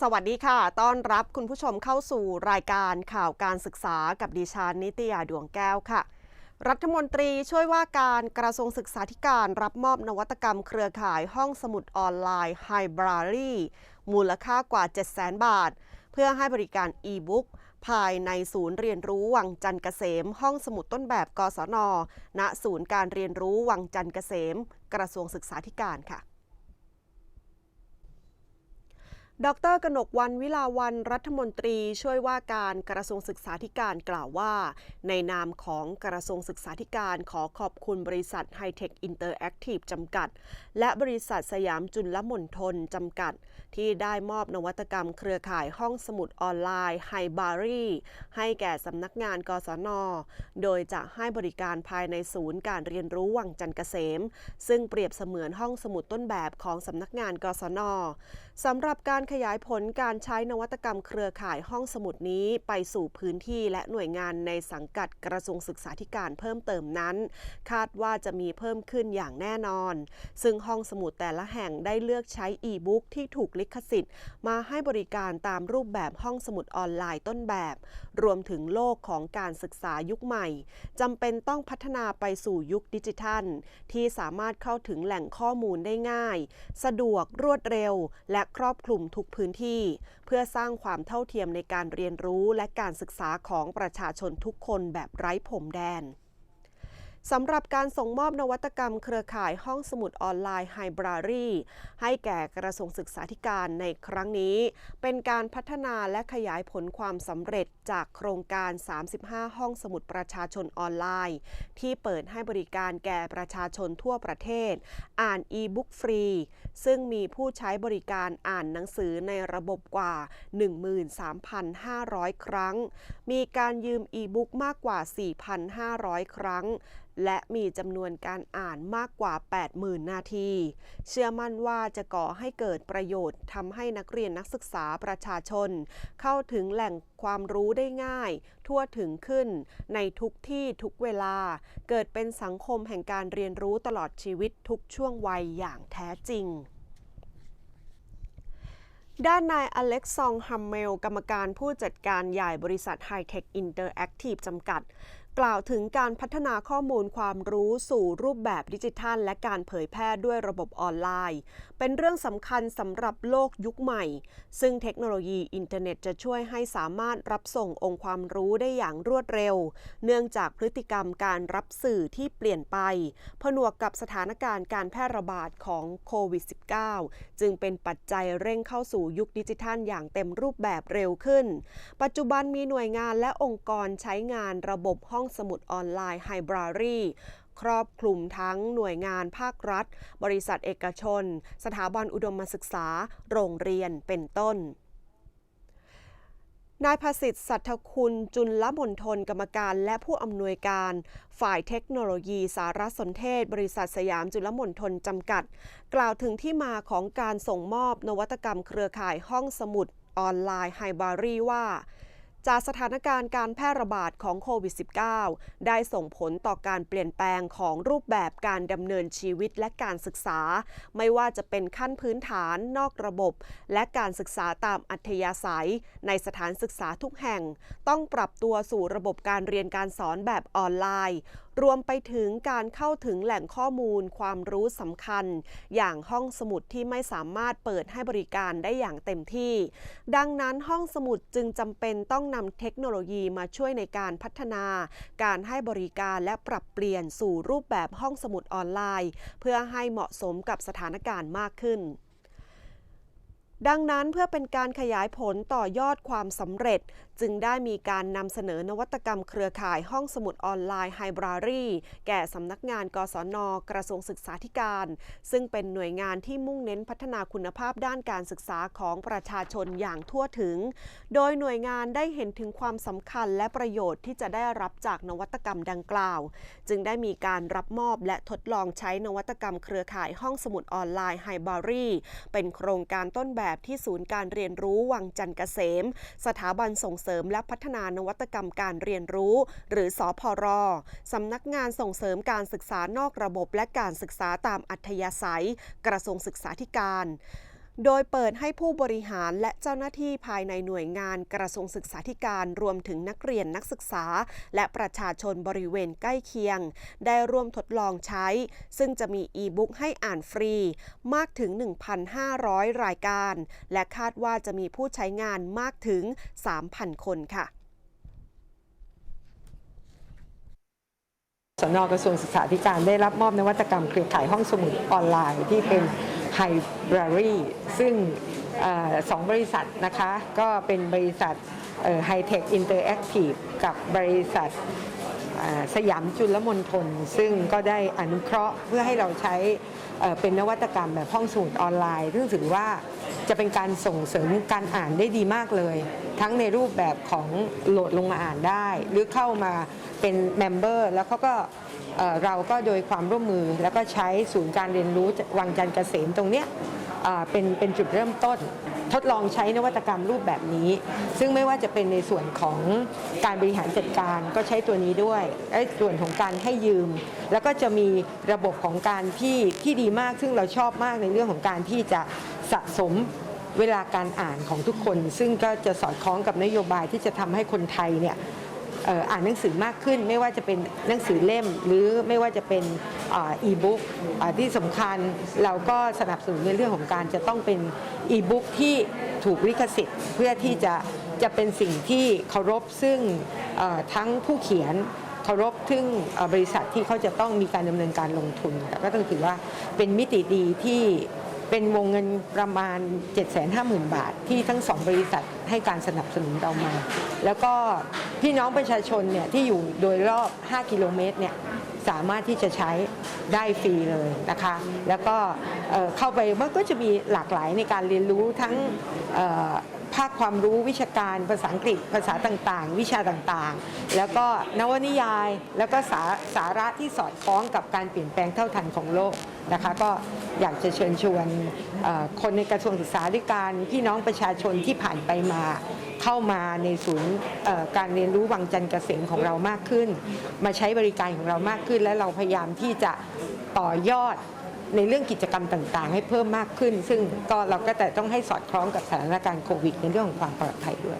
สวัสดีค่ะ ต้อนรับคุณผู้ชมเข้าสู่รายการข่าวการศึกษากับดิฉันนิตยาดวงแก้วค่ะ รัฐมนตรีช่วยว่าการกระทรวงศึกษาธิการรับมอบนวัตกรรมเครือข่ายห้องสมุดออนไลน์ไฮบรารีมูลค่ากว่า 700,000 บาท เพื่อให้บริการอีบุ๊กภายในศูนย์เรียนรู้วังจันทร์เกษม ห้องสมุดต้นแบบกศน ณ ศูนย์การเรียนรู้วังจันทร์เกษม กระทรวงศึกษาธิการค่ะ ดรกนกวันวิลาวันรัฐมนตรีช่วยว่าการกระทรวงศึกษาธิการกล่าวว่า ในนามของกระทรวงศึกษาธิการขอขอบคุณบริษัทไฮเทคอินเตอร์แอคทีฟจำกัด และบริษัทสยามจุลมนทนจำกัด ที่ได้มอบนวัตกรรมเครือข่ายห้องสมุดออนไลน์ไฮบารีให้แก่สำนักงานกศน โดยจะให้บริการภายในศูนย์การเรียนรู้วังจันทร์เกษม ซึ่งเปรียบเสมือนห้องสมุดต้นแบบของสำนักงานกศนสำหรับการขยายผลการใช้นวัตกรรมเครือข่ายห้องสมุดนี้ไปสู่พื้นที่และหน่วยงานในสังกัดกระทรวงศึกษาธิการเพิ่มเติมนั้น คาดว่าจะมีเพิ่มขึ้นอย่างแน่นอน ซึ่งห้องสมุดแต่ละแห่งได้เลือกใช้อีบุ๊กที่ถูกลิขสิทธิ์ มาให้บริการตามรูปแบบห้องสมุดออนไลน์ต้นแบบ รวมถึงโลกของการศึกษายุคใหม่จำเป็นต้องพัฒนาไปสู่ยุคดิจิทัล ที่สามารถเข้าถึงแหล่งข้อมูลได้ง่าย สะดวกรวดเร็ว และครอบคลุมทุกพื้นที่ เพื่อสร้างความเท่าเทียมในการเรียนรู้และการศึกษาของประชาชนทุกคนแบบไร้ผมแดน สำหรับการส่งมอบนวัตกรรมเครือข่ายห้องสมุดออนไลน์ไฮบรารีให้แก่กระทรวงศึกษาธิการในครั้งนี้ เป็นการพัฒนาและขยายผลความสำเร็จจากโครงการ 35 ห้องสมุดประชาชนออนไลน์ ที่เปิดให้บริการแก่ประชาชนทั่วประเทศ อ่านอีบุ๊กฟรี ซึ่งมีผู้ใช้บริการอ่านหนังสือในระบบกว่า 13,500 ครั้ง มีการยืมอีบุ๊กมากกว่า 4,500 ครั้งและมีจำนวนการอ่านมากกว่า 80,000 นาที เชื่อมั่นว่าจะก่อให้เกิดประโยชน์ทำให้นักเรียนนักศึกษาประชาชน เข้าถึงแหล่งความรู้ได้ง่าย ทั่วถึงขึ้น ในทุกที่ทุกเวลา เกิดเป็นสังคมแห่งการเรียนรู้ตลอดชีวิตทุกช่วงวัยอย่างแท้จริงด้านนายอเล็กซองฮัมเมล กรรมการผู้จัดการใหญ่บริษัท High Tech Interactive จำกัด กล่าวถึงการพัฒนาข้อมูลความรู้สู่รูปแบบดิจิทัล และการเผยแพร่ด้วยระบบออนไลน์ เป็นเรื่องสำคัญสำหรับโลกยุคใหม่ ซึ่งเทคโนโลยีอินเทอร์เน็ตจะช่วยให้สามารถรับส่งองค์ความรู้ได้อย่างรวดเร็ว เนื่องจากพฤติกรรมการรับสื่อที่เปลี่ยนไป ผนวกกับสถานการณ์การแพร่ระบาดของโควิด -19 จึงเป็นปัจจัยเร่งเข้าสู่ยุคดิจิทัล อย่างเต็มรูปแบบเร็วขึ้น ปัจจุบันมีหน่วยงานและองค์กรใช้งานระบบห้ององสมุดออนไลน์ไฮบรารีครอบคลุมทั้งหน่วยงานภาครัฐ บริษัทเอกชน สถาบันอุดมศึกษา โรงเรียนเป็นต้นนายภสิทธิ์สัทธคุณจุลละมนทนกรรมการและผู้อำนวยการ ฝ่ายเทคโนโลยีสารสนเทศ บริษัทสยามจุลมนทนจำกัด กล่าวถึงที่มาของการส่งมอบนวัตกรรมเครือข่ายห้องสมุดออนไลน์ไฮบารีว่า จากสถานการณ์การแพร่ระบาดของโควิด -19 ได้ส่งผลต่อการเปลี่ยนแปลงของรูปแบบการดำเนินชีวิตและการศึกษา ไม่ว่าจะเป็นขั้นพื้นฐานนอกระบบ และการศึกษาตามอัธยาศัย ในสถานศึกษาทุกแห่ง ต้องปรับตัวสู่ระบบการเรียนการสอนแบบออนไลน์ รวมไปถึงการเข้าถึงแหล่งข้อมูลความรู้สำคัญ อย่างห้องสมุดที่ไม่สามารถเปิดให้บริการได้อย่างเต็มที่ ดังนั้นห้องสมุดจึงจำเป็นต้องนำเทคโนโลยีมาช่วยในการพัฒนา การให้บริการและปรับเปลี่ยนสู่รูปแบบห้องสมุดออนไลน์ เพื่อให้เหมาะสมกับสถานการณ์มากขึ้น ดังนั้นเพื่อเป็นการขยายผลต่อยอดความสำเร็จ จึงได้มีการนำเสนอนวัตกรรมเครือข่ายห้องสมุดออนไลน์ไฮบรารีแก่สำนักงาน กศน กระทรวงศึกษาธิการ ซึ่งเป็นหน่วยงานที่มุ่งเน้นพัฒนาคุณภาพด้านการศึกษาของประชาชนอย่างทั่วถึง โดยหน่วยงานได้เห็นถึงความสำคัญและประโยชน์ที่จะได้รับจากนวัตกรรมดังกล่าว จึงได้มีการรับมอบและทดลองใช้นวัตกรรมเครือข่ายห้องสมุดออนไลน์ไฮบรารีเป็นโครงการต้นแบบที่ศูนย์การเรียนรู้วังจันทร์เกษม สถาบันส่งเสริมและพัฒนานวัตกรรมการเรียนรู้ หรือสอพรสำนักงานส่งเสริมการศึกษานอกระบบและการศึกษาตามอัธยาศัย กระทรวงศึกษาธิการ โดยเปิดให้ผู้บริหารและเจ้าหน้าที่ภายในหน่วยงานกระทรวงศึกษาธิการรวมถึงนักเรียนนักศึกษา และประชาชนบริเวณใกล้เคียง ได้ร่วมทดลองใช้ ซึ่งจะมีอีบุ๊กให้อ่านฟรี มากถึง 1,500 รายการ และคาดว่าจะมีผู้ใช้งานมากถึง 3,000 คนค่ะสนกระทรวงศึกษาธิการได้รับมอบนวัตกรรมเครือข่ายห้องสมุดออนไลน์ที่เป็น ไฮบรารีซึ่งอสองบริษัทนะคะ ก็เป็นบริษัทไฮเทคอินเตอร์แอคทีฟกับบริษัท สยามจุลมนทนซึ่งก็ได้อนุเคราะห์เพื่อให้เราใช้เป็นนวัตกรรมแบบห้องสมุดออนไลน์ ซึ่งถือว่าจะเป็นการส่งเสริมการอ่านได้ดีมากเลย ทั้งในรูปแบบของโหลดลงมาอ่านได้ หรือเข้ามาเป็นเมมเบอร์แล้วเขาก็เเราก็โดยความร่วมมือแล้วก็ใช้ศูนย์การเรียนรู้วังจันทร์เกษมตรงเนี้ย เป็นเป็นจุดเริ่มต้น ทดลองใช้นวัตกรรมรูปแบบนี้ ซึ่งไม่ว่าจะเป็นในส่วนของการบริหารจัดการก็ใช้ตัวนี้ด้วยและส่วนของการให้ยืม แล้วก็จะมีระบบของการที่ที่ดีมาก ซึ่งเราชอบมากในเรื่องของการที่จะสะสมเวลาการอ่านของทุกคน ซึ่งก็จะสอดคล้องกับนโยบายที่จะทำให้คนไทยเนี่ยอ่านหนังสือมากขึ้น ไม่ว่าจะเป็นหนังสือเล่ม หรือไม่ว่าจะเป็น อีบุ๊กที่สำคัญเราก็สนับสนุนในเรื่องของการจะต้องเป็นอีบุ๊กที่ถูกลิขสิทธิ์เพื่อที่จะจะเป็นสิ่งที่เคารพซึ่งทั้งผู้เขียนเคารพซึ่งบริษัทที่เขาจะต้องมีการดำเนินการลงทุนก็ต้องถือว่าเป็นมิติดีที่เป็นวงเงินประมาณ 750,000 บาท ที่ทั้งสองบริษัทให้การสนับสนุนเรามา แล้วก็พี่น้องประชาชนเนี่ยที่อยู่โดยรอบ 5 กิโลเมตรเนี่ย สามารถที่จะใช้ได้ฟรีเลยนะคะ แล้วก็เข้าไปมันก็จะมีหลากหลายในการเรียนรู้ทั้งภาคความรู้วิชาการภาษาอังกฤษภาษาต่างๆ วิชาต่างๆ แล้วก็นวนิยาย แล้วก็สาสาระที่สอดคล้องกับการเปลี่ยนแปลงเท่าทันของโลกนะคะ ก็อยากจะเชิญชวนคนในกระทรวงศึกษาธิการพี่น้องประชาชนที่ผ่านไปมา เข้ามาในศูนย์การเรียนรู้วังจันทร์เกษมของเรามากขึ้น มาใช้บริการของเรามากขึ้น และเราพยายามที่จะต่อยอดในเรื่องกิจกรรมต่างๆ ให้เพิ่มมากขึ้น ซึ่งก็เราก็แต่ต้องให้สอดคล้องกับสถานการณ์โควิด ในเรื่องของความปลอดภัยด้วย